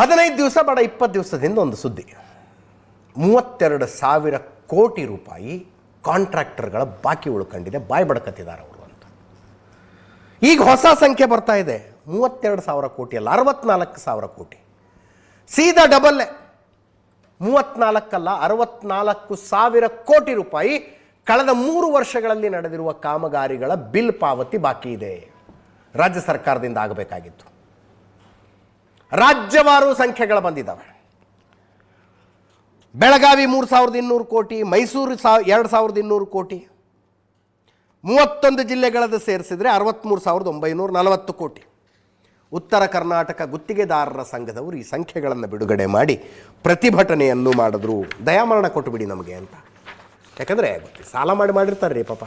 ಹದಿನೈದು ದಿವಸ ಬಡ, ಇಪ್ಪತ್ತು ದಿವಸದಿಂದ ಒಂದು ಸುದ್ದಿ. ಮೂವತ್ತೆರಡು ಸಾವಿರ ಕೋಟಿ ರೂಪಾಯಿ ಕಾಂಟ್ರಾಕ್ಟರ್ಗಳ ಬಾಕಿ ಉಳ್ಕೊಂಡಿದೆ, ಬಾಯ್ ಬಡ್ಕತ್ತಿದ್ದಾರೆ ಅವರು ಅಂತ. ಈಗ ಹೊಸ ಸಂಖ್ಯೆ ಬರ್ತಾ ಇದೆ, ಮೂವತ್ತೆರಡು ಸಾವಿರ ಕೋಟಿ ಅಲ್ಲ, ಅರವತ್ನಾಲ್ಕು ಸಾವಿರ ಕೋಟಿ. ಸೀದಾ ಡಬಲ್ಲೆ. ಮೂವತ್ನಾಲ್ಕಲ್ಲ, ಅರವತ್ನಾಲ್ಕು ಸಾವಿರ ಕೋಟಿ ರೂಪಾಯಿ ಕಳೆದ ಮೂರು ವರ್ಷಗಳಲ್ಲಿ ನಡೆದಿರುವ ಕಾಮಗಾರಿಗಳ ಬಿಲ್ ಪಾವತಿ ಬಾಕಿ ಇದೆ. ರಾಜ್ಯ ಸರ್ಕಾರದಿಂದ ಆಗಬೇಕಾಗಿತ್ತು. ರಾಜ್ಯವಾರು ಸಂಖ್ಯೆಗಳು ಬಂದಿದ್ದಾವೆ. ಬೆಳಗಾವಿ ಮೂರು ಸಾವಿರದ ಇನ್ನೂರು ಕೋಟಿ, ಮೈಸೂರು ಸಾವ್ ಎರಡು ಸಾವಿರದ ಇನ್ನೂರು ಕೋಟಿ. ಮೂವತ್ತೊಂದು ಜಿಲ್ಲೆಗಳದ್ದು ಸೇರಿಸಿದರೆ ಅರವತ್ತ್ಮೂರು ಸಾವಿರದ ಒಂಬೈನೂರ ನಲವತ್ತು ಕೋಟಿ. ಉತ್ತರ ಕರ್ನಾಟಕ ಗುತ್ತಿಗೆದಾರರ ಸಂಘದವರು ಈ ಸಂಖ್ಯೆಗಳನ್ನು ಬಿಡುಗಡೆ ಮಾಡಿ ಪ್ರತಿಭಟನೆಯನ್ನು ಮಾಡಿದ್ರು. ದಯಾಮರಣ ಕೊಟ್ಟುಬಿಡಿ ನಮಗೆ ಅಂತ. ಯಾಕಂದರೆ ಸಾಲ ಮಾಡಿ ಮಾಡಿರ್ತಾರೆ ರೀ ಪಾಪ.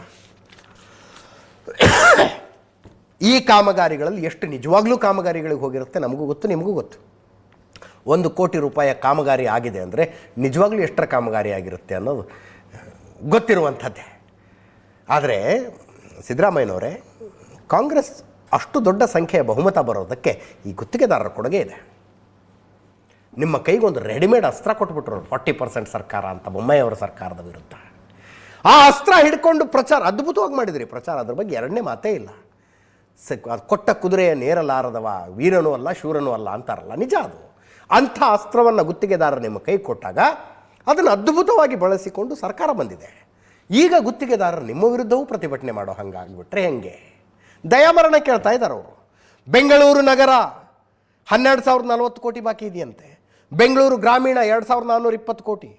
ಈ ಕಾಮಗಾರಿಗಳಲ್ಲಿ ಎಷ್ಟು ನಿಜವಾಗ್ಲೂ ಕಾಮಗಾರಿಗಳಿಗೆ ಹೋಗಿರುತ್ತೆ ನಮಗೂ ಗೊತ್ತು, ನಿಮಗೂ ಗೊತ್ತು. ಒಂದು ಕೋಟಿ ರೂಪಾಯಿಯ ಕಾಮಗಾರಿ ಆಗಿದೆ ಅಂದರೆ ನಿಜವಾಗ್ಲೂ ಎಷ್ಟರ ಕಾಮಗಾರಿ ಆಗಿರುತ್ತೆ ಅನ್ನೋದು ಗೊತ್ತಿರುವಂಥದ್ದೇ. ಆದರೆ ಸಿದ್ದರಾಮಯ್ಯನವರೇ, ಕಾಂಗ್ರೆಸ್ ಅಷ್ಟು ದೊಡ್ಡ ಸಂಖ್ಯೆಯ ಬಹುಮತ ಬರೋದಕ್ಕೆ ಈ ಗುತ್ತಿಗೆದಾರರ ಕೊಡುಗೆ ಇದೆ. ನಿಮ್ಮ ಕೈಗೊಂದು ರೆಡಿಮೇಡ್ ಅಸ್ತ್ರ ಕೊಟ್ಬಿಟ್ರು ಫಾರ್ಟಿ ಪರ್ಸೆಂಟ್ ಸರ್ಕಾರ ಅಂತ ಬೊಮ್ಮಾಯಿಯವರ ಸರ್ಕಾರದ ವಿರುದ್ಧ. ಆ ಅಸ್ತ್ರ ಹಿಡ್ಕೊಂಡು ಪ್ರಚಾರ ಅದ್ಭುತವಾಗಿ ಮಾಡಿದ್ರಿ. ಪ್ರಚಾರ ಅದ್ರ ಬಗ್ಗೆ ಎರಡನೇ ಮಾತೇ ಇಲ್ಲ. ಸ ಕೊಟ್ಟ ಕುದುರೆಯ ನೇರಲಾರದವ ವೀರನೂ ಅಲ್ಲ, ಶೂರನೂ ಅಲ್ಲ ಅಂತಾರಲ್ಲ, ನಿಜ ಅದು. ಅಂಥ ಅಸ್ತ್ರವನ್ನು ಗುತ್ತಿಗೆದಾರರು ನಿಮ್ಮ ಕೈ ಕೊಟ್ಟಾಗ ಅದನ್ನು ಅದ್ಭುತವಾಗಿ ಬಳಸಿಕೊಂಡು ಸರ್ಕಾರ ಬಂದಿದೆ. ಈಗ ಗುತ್ತಿಗೆದಾರರು ನಿಮ್ಮ ವಿರುದ್ಧವೂ ಪ್ರತಿಭಟನೆ ಮಾಡೋ ಹಂಗಾಗ್ಬಿಟ್ರೆ ಹೆಂಗೆ? ದಯಾಮರಣ ಕೇಳ್ತಾ ಇದ್ದಾರೆ ಅವರು. ಬೆಂಗಳೂರು ನಗರ ಹನ್ನೆರಡು ಸಾವಿರದ ನಲವತ್ತು ಕೋಟಿ ಬಾಕಿ ಇದೆಯಂತೆ. ಬೆಂಗಳೂರು ಗ್ರಾಮೀಣ ಎರಡು ಸಾವಿರದ ನಾನ್ನೂರ ಇಪ್ಪತ್ತು ಕೋಟಿ.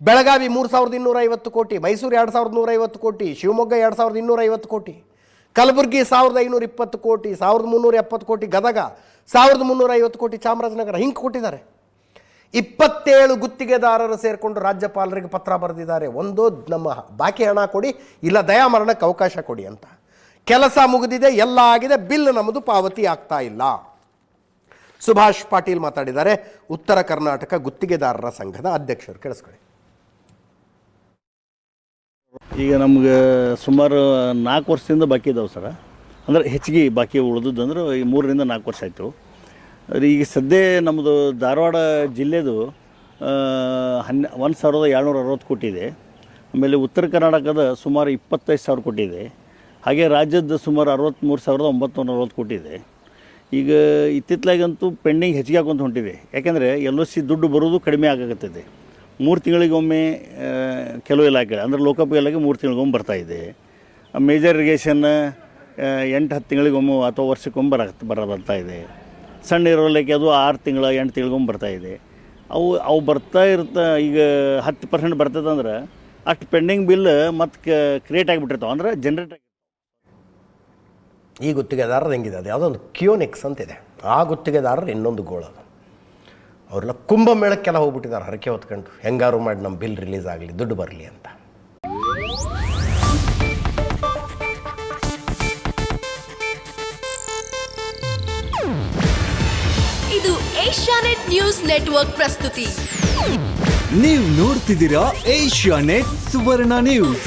ಬೆಳಗಾವಿ ಮೂರು ಸಾವಿರದ ಇನ್ನೂರ ಐವತ್ತು ಕೋಟಿ. ಮೈಸೂರು ಎರಡು ಸಾವಿರದ ನೂರೈವತ್ತು ಕೋಟಿ. ಶಿವಮೊಗ್ಗ ಎರಡು ಸಾವಿರದ ಇನ್ನೂರ ಐವತ್ತು ಕೋಟಿ. ಕಲಬುರಗಿ ಸಾವಿರದ ಐನೂರ ಇಪ್ಪತ್ತು ಕೋಟಿ, ಸಾವಿರದ ಮುನ್ನೂರ ಎಪ್ಪತ್ತು ಕೋಟಿ ಗದಗ, ಸಾವಿರದ ಮುನ್ನೂರ ಐವತ್ತು ಕೋಟಿ ಚಾಮರಾಜನಗರ ಹಿಂಗೆ ಕೊಟ್ಟಿದ್ದಾರೆ. ಇಪ್ಪತ್ತೇಳು ಗುತ್ತಿಗೆದಾರರು ಸೇರಿಕೊಂಡು ರಾಜ್ಯಪಾಲರಿಗೆ ಪತ್ರ ಬರೆದಿದ್ದಾರೆ. ಒಂದು ನಮ್ಮ ಬಾಕಿ ಹಣ ಕೊಡಿ, ಇಲ್ಲ ದಯಾಮರಣಕ್ಕೆ ಅವಕಾಶ ಕೊಡಿ ಅಂತ. ಕೆಲಸ ಮುಗಿದಿದೆ, ಎಲ್ಲ ಆಗಿದೆ, ಬಿಲ್ ನಮ್ಮದು ಪಾವತಿ ಆಗ್ತಾ ಇಲ್ಲ. ಸುಭಾಷ್ ಪಾಟೀಲ್ ಮಾತಾಡಿದ್ದಾರೆ. ಉತ್ತರ ಕರ್ನಾಟಕ ಗುತ್ತಿಗೆದಾರರ ಸಂಘದ ಅಧ್ಯಕ್ಷರು, ಕೇಳಿಸ್ಕೊಳ್ಳಿ. ಈಗ ನಮ್ಗೆ ಸುಮಾರು ನಾಲ್ಕು ವರ್ಷದಿಂದ ಬಾಕಿ ಇದಾವೆ ಸರ. ಅಂದ್ರೆ ಹೆಚ್ಚಿಗೆ ಬಾಕಿ ಉಳಿದದ್ದು ಅಂದ್ರೆ ಈ ಮೂರರಿಂದ ನಾಲ್ಕು ವರ್ಷ ಆಯಿತು. ಈಗ ಸದ್ಯ ನಮ್ಮದು ಧಾರವಾಡ ಜಿಲ್ಲೆದು ಹನ್ನ, ಒಂದು ಸಾವಿರದ ಏಳ್ನೂರ ಅರವತ್ತು ಕೋಟಿ ಇದೆ ಆಮೇಲೆ ಉತ್ತರ ಕರ್ನಾಟಕದ ಸುಮಾರು ಇಪ್ಪತ್ತೈದು ಸಾವಿರ ಕೋಟಿ ಇದೆ ಹಾಗೆ ರಾಜ್ಯದ ಸುಮಾರು ಅರವತ್ತ್ಮೂರು ಸಾವಿರದ ಒಂಬತ್ತು ಅರವತ್ತು ಕೋಟಿ ಇದೆ ಈಗ ಇತ್ತಿತ್ತಲಾಗಂತೂ ಪೆಂಡಿಂಗ್ ಹೆಚ್ಚಿಗೆ ಹಾಕೊಂತ ಹೊಂಟಿದೆ. ಯಾಕೆಂದರೆ ಎಲ್ ಒ ಸಿ ದುಡ್ಡು ಬರೋದು ಕಡಿಮೆ ಆಗಾಕತ್ತಿದೆ ಮೂರು ತಿಂಗಳಿಗೊಮ್ಮೆ ಕೆಲವು ಇಲಾಖೆ ಅಂದರೆ ಲೋಕೋಪಯೋಗಿ ಇಲಾಖೆ ಮೂರು ತಿಂಗಳಿಗೊಮ್ಮೆ ಬರ್ತಾ ಇದೆ. ಮೇಜರ್ ಇರಿಗೇಷನ್ ಎಂಟು ಹತ್ತು ತಿಂಗಳಿಗೊಮ್ಮೆ ಅಥವಾ ವರ್ಷಕ್ಕೊಮ್ಮೆ ಬರ ಬರ ಬರ್ತಾ ಇದೆ. ಸಣ್ಣ ಇರೋಲಕ್ಕೆ ಅದು ಆರು ತಿಂಗಳ, ಎಂಟು ತಿಂಗಳಿಗೊಮ್ಮೆ ಬರ್ತಾ ಇದೆ. ಅವು ಅವು ಬರ್ತಾ ಇರ್ತಾ, ಈಗ ಹತ್ತು ಪರ್ಸೆಂಟ್ ಬರ್ತದಂದ್ರೆ ಅಷ್ಟು ಪೆಂಡಿಂಗ್ ಬಿಲ್ ಮತ್ತು ಕ್ರಿಯೇಟ್ ಆಗಿಬಿಟ್ಟಿರ್ತಾವೆ. ಅಂದ್ರೆ ಜನ್ರೇಟ್ ಆಗಿ ಈ ಗುತ್ತಿಗೆದಾರರು ಹೆಂಗಿದೆ ಅದು ಯಾವುದೋ ಒಂದು ಕ್ಯೂನಿಕ್ಸ್ ಅಂತಿದೆ. ಆ ಗುತ್ತಿಗೆದಾರರು ಇನ್ನೊಂದು ಗೋಳು ಅವ್ರೆಲ್ಲ ಕುಂಭಮೇಳಕ್ಕೆಲ್ಲ ಹೋಗ್ಬಿಟ್ಟಿದ್ದಾರೆ. ಹರಕೆ ಹೊತ್ಕೊಂಡು. ಹೆಂಗಾರು ಮಾಡಿ ನಮ್ಮ ಬಿಲ್ ರಿಲೀಸ್ ಆಗಲಿ ದುಡ್ಡು ಬರಲಿ ಅಂತ. ಇದು ಏಷ್ಯಾನೆಟ್ ನ್ಯೂಸ್ ನೆಟ್ವರ್ಕ್ ಪ್ರಸ್ತುತಿ. ನೀವು ನೋಡ್ತಿದ್ದೀರಾ ಏಷ್ಯಾನೆಟ್ ಸುವರ್ಣ ನ್ಯೂಸ್.